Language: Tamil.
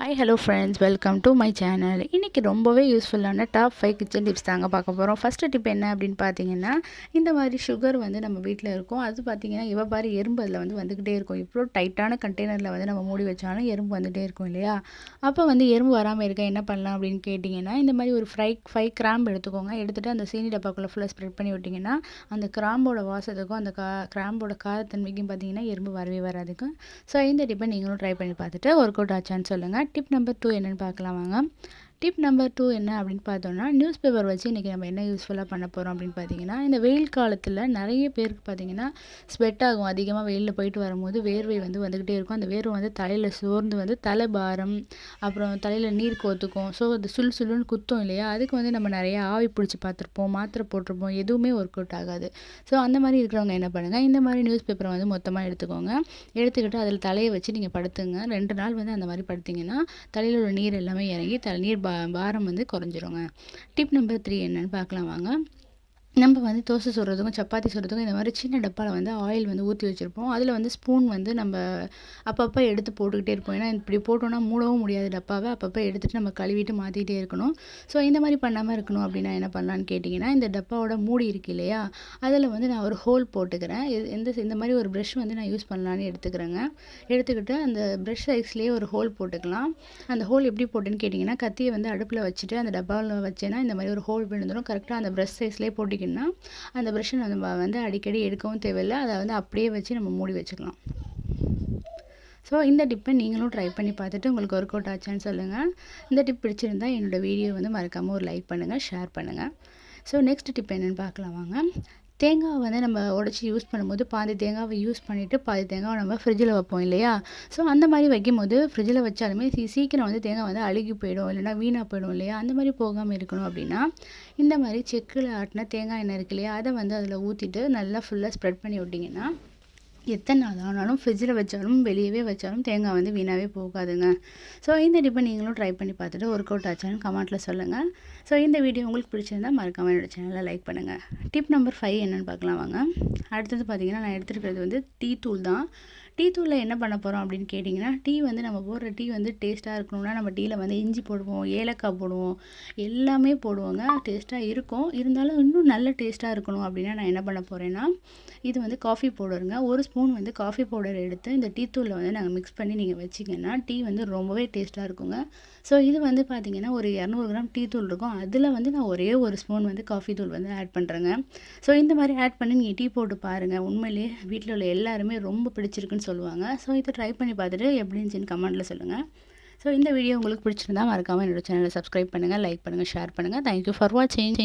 Hi hello friends welcome to my channel இன்றைக்கி ரொம்பவே யூஸ்ஃபுல்லான டாப் ஃபைவ் கிச்சன் டிப்ஸ் தாங்க பார்க்க போகிறோம் ஃபஸ்ட்டு டிப் என்ன அப்படின்னு பார்த்தீங்கன்னா இந்த மாதிரி சுகர் வந்து நம்ம வீட்டில் இருக்கும். அது பார்த்தீங்கன்னா இவ பாரு எறும்பு அதில் வந்து வந்துக்கிட்டே இருக்கும். இவ்வளோ டைட்டான கண்டெய்னரில் வந்து நம்ம மூடி வச்சாலும் எறும்பு வந்துகிட்டே இருக்கும் இல்லையா? அப்போ வந்து எறும்பு வராமல் இருக்க என்ன பண்ணலாம் அப்படின்னு கேட்டிங்கன்னா இந்த மாதிரி ஒரு ஃப்ரை ஃபைவ் கிராம்பு எடுத்துக்கோங்க. எடுத்துகிட்டு அந்த சீனி டப்பாக்குள்ளே ஃபுல்லாக ஸ்ப்ரெட் பண்ணி விட்டிங்கன்னா அந்த கிராம்போட வாசத்துக்கும் அந்த கா கிராம்போட காரத்தன்மைக்கும் பார்த்தீங்கன்னா எறும்பு வரவே வராதுக்கும் ஸோ இந்த டிப்பை நீங்களும் ட்ரை பண்ணி பார்த்துட்டு ஒர்க் அவுட் ஆச்சான்னு சொல்லுங்கள் டிப் நம்பர் டூ என்னென்னு பார்க்கலாம் வாங்க டிப் நம்பர் டூ என்ன அப்படின்னு பார்த்தோம்னா நியூஸ் பேப்பர் வச்சு இன்றைக்கி நம்ம என்ன யூஸ்ஃபுல்லாக பண்ண போகிறோம் அப்படின்னு பார்த்தீங்கன்னா இந்த வெயில் காலத்தில் நிறைய பேருக்கு பார்த்தீங்கன்னா ஸ்வெட் ஆகும். அதிகமாக வெயிலில் போயிட்டு வரும்போது வேர்வை வந்து வந்துக்கிட்டே இருக்கும். அந்த வேர்வை வந்து தலையில் சோர்ந்து வந்து தலை பாரம் அப்புறம் தலையில் நீர் கோத்துக்கும். ஸோ அது சுல் சுல்லுன்னு குத்தும் இல்லையா? அதுக்கு வந்து நம்ம நிறைய ஆவி பிடிச்சி பார்த்துருப்போம் மாத்திரை போட்டிருப்போம். எதுவுமே ஒர்க் அவுட் ஆகாது. ஸோ அந்த மாதிரி இருக்கிறவங்க என்ன பண்ணுங்கள் இந்த மாதிரி நியூஸ் பேப்பரை வந்து மொத்தமாக எடுத்துக்கோங்க. எடுத்துக்கிட்டு அதில் தலையை வச்சு நீங்கள் படுத்துங்க. ரெண்டு நாள் வந்து அந்த மாதிரி படுத்திங்கன்னா தலையில் உள்ள நீர் எல்லாமே இறங்கி தலை நீர் பா பாரம் வந்து குறைஞ்சிருங்க. டிப் நம்பர் த்ரீ என்னென்னு பார்க்கலாம் வாங்க. நம்ம வந்து தோசை சுடுறதுக்கும் சப்பாத்தி சுடுறதுக்கும் இந்த மாதிரி சின்ன டப்பாவில் வந்து ஆயில் வந்து ஊற்றி வச்சுருப்போம். அதில் வந்து ஸ்பூன் வந்து நம்ம அப்பப்போ எடுத்து போட்டுக்கிட்டே இருப்போம். ஏன்னா இப்படி போட்டோன்னா மூடவும் முடியாது டப்பாவை. அப்பப்போ எடுத்துகிட்டு நம்ம கழுவிட்டு மாற்றிக்கிட்டே இருக்கணும். ஸோ இந்த மாதிரி பண்ணாமல் இருக்கணும் அப்படின்னா என்ன பண்ணலான்னு கேட்டிங்கன்னா இந்த டப்பாவோட மூடி இருக்கு இல்லையா? அதில் வந்து நான் ஒரு ஹோல் போட்டுக்கிறேன். எந்த இந்த மாதிரி ஒரு ப்ரெஷ் வந்து நான் யூஸ் பண்ணலான்னு எடுத்துக்கிறேங்க. எடுத்துக்கிட்டு அந்த ப்ரெஷ் சைஸ்லேயே ஒரு ஹோல் போட்டுக்கலாம். அந்த ஹோல் எப்படி போட்டுன்னு கேட்டிங்கன்னா கத்தியை வந்து அடுப்பில் வச்சுட்டு அந்த டப்பாவில் வச்சேன்னா இந்த மாதிரி ஒரு ஹோல் விழுந்துடும் கரெக்டாக அந்த ப்ரெஷ் சைஸ்லேயே போட்டு வச்சுக்கிட்டோம்னா அந்த ப்ரெஷ்ஷை நம்ம வந்து அடிக்கடி எடுக்கவும் தேவையில்லை. அதை வந்து அப்படியே வச்சு நம்ம மூடி வச்சுக்கலாம். ஸோ இந்த டிப்பை நீங்களும் ட்ரை பண்ணி பார்த்துட்டு உங்களுக்கு ஒர்க் அவுட் ஆச்சான்னு சொல்லுங்கள் இந்த டிப் பிடிச்சிருந்தா என்னோடய வீடியோ வந்து மறக்காமல் ஒரு லைக் பண்ணுங்கள் ஷேர் பண்ணுங்கள் ஸோ நெக்ஸ்ட் டிப் என்னென்னு பார்க்கலாம் வாங்க. தேங்காவை வந்து நம்ம உடச்சி யூஸ் பண்ணும்போது பாதி தேங்காவை யூஸ் பண்ணிவிட்டு பாதி தேங்காவை நம்ம ஃப்ரிட்ஜில் வைப்போம் இல்லையா? ஸோ அந்த மாதிரி வைக்கும் போது ஃப்ரிட்ஜில் வச்சாலுமே சீ சீக்கிரம் வந்து தேங்காய் வந்து அழுகி போயிடும் இல்லைனா வீணாக போயிடும் இல்லையா? அந்த மாதிரி போகாமல் இருக்கணும் அப்படின்னா இந்த மாதிரி செக்கில் ஆட்டின தேங்காய் எண்ணெய் இருக்கு இல்லையா? அதை வந்து அதில் ஊற்றிட்டு நல்லா ஃபுல்லாக ஸ்ப்ரெட் பண்ணி விட்டிங்கன்னா எத்தனை நாள் ஆனாலும் ஃப்ரிட்ஜில் வச்சாலும் வெளியவே வச்சாலும் தேங்காய் வந்து வீணாகவே போகாதுங்க. ஸோ இந்த டிப்பை நீங்களும் ட்ரை பண்ணி பார்த்துட்டு ஒர்க் அவுட் ஆச்சான்னு கமெண்ட்டில் சொல்லுங்கள் ஸோ இந்த வீடியோ உங்களுக்கு பிடிச்சிருந்தால் மறக்காமல் என்னோடய சேனலை லைக் பண்ணுங்கள் டிப் நம்பர் ஃபைவ் என்னென்னு பார்க்கலாம் வாங்க. அடுத்தது பார்த்திங்கன்னா நான் எடுத்துருக்கிறது வந்து டீ தூள் தான். டீ தூளில் என்ன பண்ண போகிறோம் அப்படின்னு கேட்டிங்கன்னா டீ வந்து நம்ம போடுற டீ வந்து டேஸ்ட்டாக இருக்கணும்னா நம்ம டீயில் வந்து இஞ்சி போடுவோம் ஏலக்காய் போடுவோம் எல்லாமே போடுவோங்க. டேஸ்ட்டாக இருக்கும். இருந்தாலும் இன்னும் நல்ல டேஸ்ட்டாக இருக்கணும் அப்படின்னா நான் என்ன பண்ண போகிறேன்னா இது வந்து காஃபி பவுடருங்க. ஒரு ஸ்பூன் வந்து காஃபி பவுடர் எடுத்து இந்த டீ தூளில் வந்து நாங்கள் மிக்ஸ் பண்ணி நீங்கள் வச்சிங்கன்னா டீ வந்து ரொம்பவே டேஸ்ட்டாக இருக்குங்க. ஸோ இது வந்து பார்த்திங்கன்னா ஒரு இரநூறு கிராம் டீ தூள் இருக்கும். அதில் வந்து நான் ஒரே ஒரு ஸ்பூன் வந்து காஃபி தூள் வந்து ஆட் பண்ணுறேங்க ஸோ இந்த மாதிரி ஆட் பண்ணி நீங்கள் டீ போட்டு பாருங்கள் உண்மையிலேயே வீட்டில் உள்ள எல்லாருமே ரொம்ப பிடிச்சிருக்குன்னு சொல்லுவாங்க. ஸோ இதை ட்ரை பண்ணி பார்த்துட்டு எப்படி இருந்துச்சுன்னு கமெண்ட்டில் சொல்லுங்கள் ஸோ இந்த வீடியோ உங்களுக்கு பிடிச்சிருந்தா மறக்காமல் என்னோடய சேனலை சப்ஸ்கிரைப் பண்ணுங்கள் லைக் பண்ணுங்கள் ஷேர் பண்ணுங்கள் தேங்க்யூ ஃபார் வாட்சிங்